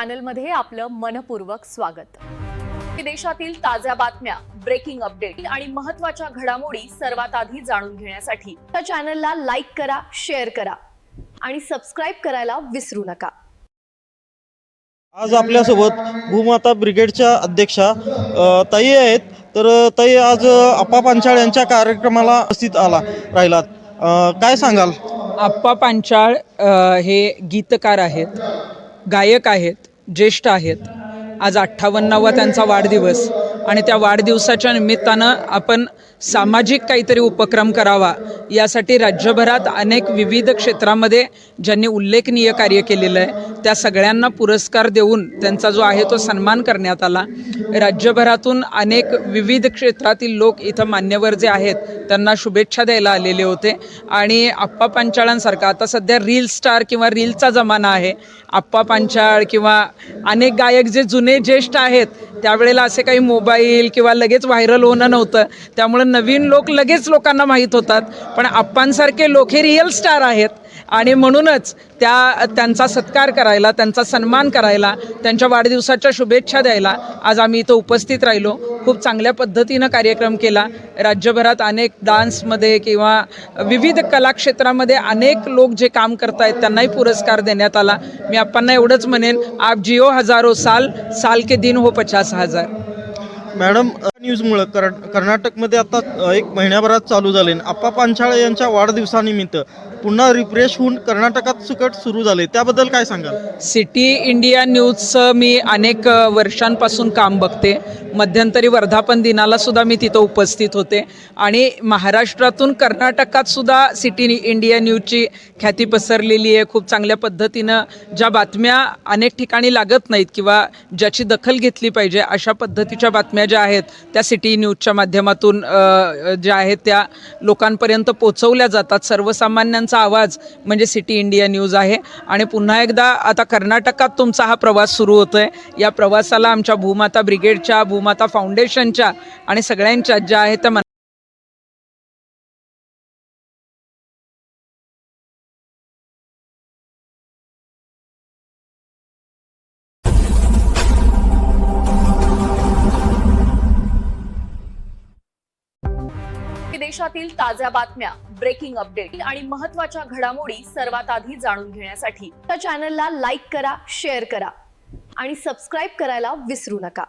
चॅनलमध्ये आपलं मनपूर्वक स्वागत. देशातील ताज्या बातम्या ब्रेकिंग अपडेट आणि महत्त्वाच्या घडामोडी सर्वात आधी जाणून घेण्यासाठी त्या चॅनलला लाईक करा शेअर करा आणि सबस्क्राईब करायला विसरू नका. आज आपल्यासोबत भूमाता ब्रिगेडच्या अध्यक्षा अ, ताई आहेत. तर ताई आज अप्पा पांचाळ यांच्या कार्यक्रमाला उपस्थित आला राहिलात. अ, काय सांगाल? आप्पा पांचाळ अ, हे गीतकार आहेत गायक आहेत. ज्येष्ठ आहेत. आज अठ्ठावन्नावा त्यांचा वाढदिवस. आणि त्या वाढदिवसाच्या निमित्तानं आपण सामाजिक काहीतरी उपक्रम करावा यासाठी राज्यभरात अनेक विविध क्षेत्रामध्ये ज्यांनी उल्लेखनीय कार्य केलेलं आहे त्या सगळ्यांना पुरस्कार देऊन त्यांचा जो आहे तो सन्मान करण्यात आला. राज्यभरातून अनेक विविध क्षेत्रातील लोक इथं मान्यवर जे आहेत त्यांना शुभेच्छा द्यायला आलेले होते. आणि आप्पा पांचाळांसारखा आता सध्या रील स्टार किंवा रीलचा जमाना आहे आप्पा पांचाळ किंवा अनेक गायक जे जुने ज्येष्ठ आहेत त्यावेळेला असे काही मोबाईल किंवा लगेच व्हायरल होणं नव्हतं. त्यामुळं नवीन लोक लगेच लोकांना माहीत होतात. पण आप्पांसारखे लोक हे रिअल स्टार आहेत. आणि म्हणूनच त्या त्यांचा सत्कार करायला त्यांचा सन्मान करायला त्यांच्या वाढदिवसाच्या शुभेच्छा द्यायला आज आम्ही इथं उपस्थित राहिलो. खूप चांगल्या पद्धतीनं कार्यक्रम केला. राज्यभरात अनेक डान्समध्ये किंवा विविध कलाक्षेत्रामध्ये अनेक लोक जे काम करत आहेत त्यांनाही पुरस्कार देण्यात आला. मी आपणना एवढंच म्हणेन आप जिओ हजारो साल साल के दिन हो पचास हजार. मॅडम अ, न्यूजमुळं कर कर्नाटकमध्ये आता एक महिन्याभरात चालू झाले. अप्पा पांचाळे यांच्या वाढदिवसानिमित्त पुन्हा रिफ्रेश होऊन कर्नाटकात सुकट सुरू झाले. त्याबद्दल काय सांगाल? सिटी इंडिया न्यूजचं मी अनेक वर्षांपासून काम बघते. मध्यंतरी वर्धापन दिनाला सुद्धा मी तिथं उपस्थित होते. आणि महाराष्ट्रातून कर्नाटकात सुद्धा सिटी इंडिया न्यूजची ख्याती पसरलेली आहे. खूप चांगल्या पद्धतीनं ज्या बातम्या अनेक ठिकाणी लागत नाहीत किंवा ज्याची दखल घेतली पाहिजे अशा पद्धतीच्या बातम्या ज्या आहेत त्या सिटी न्यूजच्या माध्यमातून ज्या आहेत त्या लोकांपर्यंत पोचवल्या जातात. सर्वसामान्यांचा आवाज म्हणजे सिटी इंडिया न्यूज आहे. आणि पुन्हा एकदा आता कर्नाटकात तुमचा हा प्रवास सुरू होतो आहे या प्रवासाला आमच्या भूमाता ब्रिगेडच्या भूमाता फाउंडेशनच्या आणि सगळ्यांच्या ज्या आहेत त्या देशातील ताज्या बातम्या ब्रेकिंग अपडेट आणि महत्त्वाच्या घडामोडी सर्वात आधी जाणून घेण्यासाठी त्या चॅनलला लाईक करा शेअर करा आणि सबस्क्राईब करायला विसरू नका.